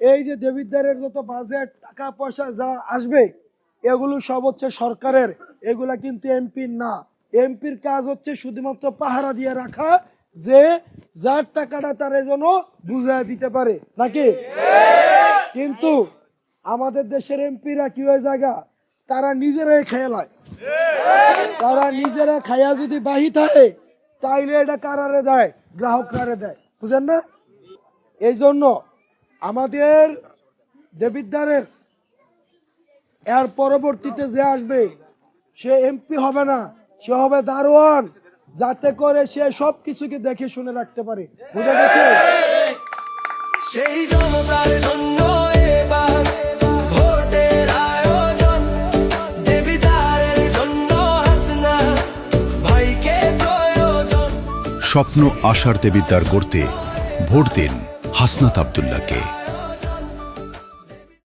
এই যে দেবিদ্বারের যত বাজেট টাকা পয়সা যা আসবে, এগুলো সব হচ্ছে সরকারের, এগুলা কিন্তু এমপির না। এমপির কাজ হচ্ছে শুধুমাত্র পাহারা দিয়ে রাখা, যে যার টাকাটা তার যেন বুঝায় দিতে পারে, নাকি? কিন্তু আমাদের দেশের এমপিরা কি হয়ে জায়গা? তারা নিজেরাই খেলায় তারা নিজেরা খাইয়া যদি বাহি থাকে, তাইলে এটা কারারে দেয়, গ্রাহকরারে দেয়। বুঝেন না? এই জন্য আমাদের দেবিদ্বারের এর পরবর্তীতে যে আসবে সে এমপি হবে না সে হবে দারোয়ান যাতে করে সে সব কিছুকে দেখে শুনে রাখতে পারে। বুঝা গেছে? সেই জনতার জন্য এবার ভোটের আয়োজন। দেবিদারের জন্য হাসনা ভাইকে প্রয়োজন। স্বপ্ন আশার দেবিদ্বার গড়তে ভোট দিন। হাসনাত আবদুল্লাহকে